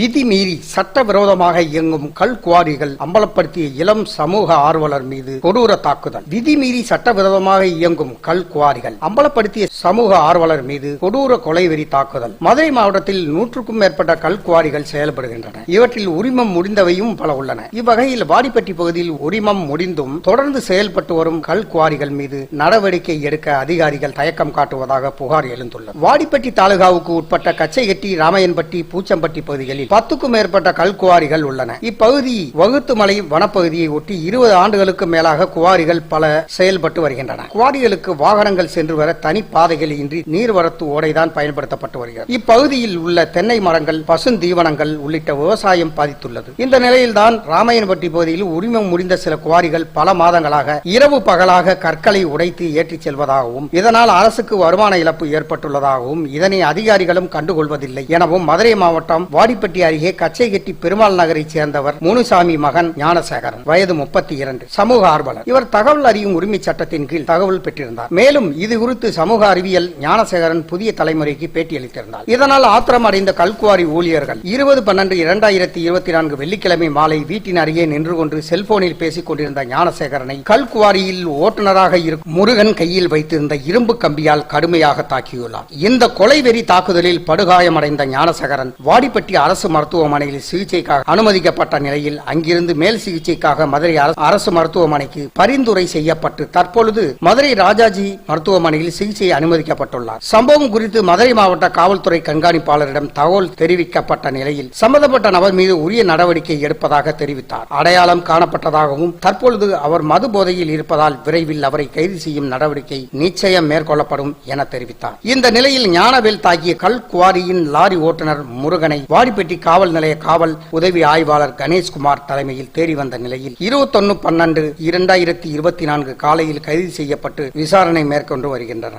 விதி மீறி சட்டவிரோதமாக இயங்கும் கல் குவாரிகள் அம்பலப்படுத்திய இளம் சமூக ஆர்வலர் மீது கொடூர தாக்குதல். விதி மீறி சட்டவிரோதமாக இயங்கும் கல் குவாரிகள் அம்பலப்படுத்திய சமூக ஆர்வலர் மீது கொடூர கொலை வெறி தாக்குதல். மதுரை மாவட்டத்தில் நூற்றுக்கும் மேற்பட்ட கல் குவாரிகள் செயல்படுகின்றன. இவற்றில் உரிமம் முடிந்தவையும் பல உள்ளன. இவ்வகையில் வாடிப்பட்டி பகுதியில் உரிமம் முடிந்தும் தொடர்ந்து செயல்பட்டு வரும் கல் குவாரிகள் மீது நடவடிக்கை எடுக்க அதிகாரிகள் தயக்கம் காட்டுவதாக புகார் எழுந்துள்ளது. வாடிப்பட்டி தாலுகாவுக்கு உட்பட்ட கச்சைகட்டி ராமையன்பட்டி பூச்சம்பட்டி பகுதிகளில் பத்துக்கும் மேற்பட்ட கல் குவாரிகள் உள்ளன. இப்பகுதி வகுத்து மலை வனப்பகுதியை ஒட்டி இருபது ஆண்டுகளுக்கு மேலாக குவாரிகள் பல செயல்பட்டு வருகின்றன. குவாரிகளுக்கு வாகனங்கள் சென்று வர தனி பாதைகள் இன்றி நீர்வரத்து ஓடைதான் பயன்படுத்தப்பட்டு வருகிறது. இப்பகுதியில் உள்ள தென்னை மரங்கள் பசுந்தீவனங்கள் உள்ளிட்ட விவசாயம் பாதித்துள்ளது. இந்த நிலையில்தான் ராமையன்பட்டி பகுதியில் உரிமம் முடிந்த சில குவாரிகள் பல மாதங்களாக இரவு பகலாக கற்களை உடைத்து ஏற்றிச் செல்வதாகவும் இதனால் அரசுக்கு வருமான இழப்பு ஏற்பட்டுள்ளதாகவும் இதனை அதிகாரிகளும் கண்டுகொள்வதில்லை எனவும் மதுரை மாவட்டம் வாடிப்பட்டி அருகே கச்சைகட்டி பெருமாள் நகரைச் சேர்ந்தவர் முனுசாமி மகன் ஞானசேகரன். வயது முப்பத்தி இரண்டு சமூக ஆர்வலர். இவர் தகவல் அறியும் உரிமை சட்டத்தின் கீழ் தகவல் பெற்றிருந்தார். மேலும் இது குறித்து சமூக அறிவியல் ஞானசேகரன் புதிய தலைமுறைக்கு பேட்டியளித்திருந்தார். இதனால் ஆத்திரம் அடைந்த கல்குவாரி ஊழியர்கள் இருபது பன்னெண்டு இரண்டாயிரத்தி இருபத்தி நான்கு வெள்ளிக்கிழமை மாலை வீட்டின் அருகே நின்று கொண்டு செல்போனில் பேசிக் கொண்டிருந்த ஞானசேகரனை கல்குவாரியில் ஓட்டுநராக இருக்கும் முருகன் கையில் வைத்திருந்த இரும்பு கம்பியால் கடுமையாக தாக்கியுள்ளார். இந்த கொலை வெறி தாக்குதலில் படுகாயமடைந்த ஞானசேகரன் வாடிப்பட்டி அரசு அரசு மருத்துவமனையில் சிகிச்சைக்காக அனுமதிக்கப்பட்ட நிலையில் அங்கிருந்து மேல் சிகிச்சைக்காக மதுரை அரசு- அரசு மருத்துவமனைக்கு பரிந்துரை செய்யப்பட்டு தற்பொழுது மதுரை ராஜாஜி மருத்துவமனையில் சிகிச்சை அனுமதிக்கப்பட்டுள்ளார். சம்பவம் குறித்து மதுரை மாவட்ட காவல்துறை கண்காணிப்பாளரிடம் தகவல் தெரிவிக்கப்பட்ட நிலையில் சம்பந்தப்பட்ட நபர் மீது உரிய நடவடிக்கை எடுப்பதாக தெரிவித்தார். அடையாளம் காணப்பட்டதாகவும் தற்பொழுது அவர் மது போதையில் இருப்பதால் விரைவில் அவரை கைது செய்யும் நடவடிக்கை நிச்சயம் மேற்கொள்ளப்படும் என தெரிவித்தார். இந்த நிலையில் ஞானவேல் தாக்கிய கல் குவாரியின் லாரி ஓட்டுநர் முருகனை வாடிப்பட்டி காவல் நிலைய காவல் உதவி ஆய்வாளர் கணேஷ்குமார் தலைமையில் தேடி வந்த நிலையில் இருபத்தொன்னு பன்னெண்டு இரண்டாயிரத்தி இருபத்தி நான்கு காலையில் கைது செய்யப்பட்டு விசாரணை மேற்கொண்டு வருகின்றனர்.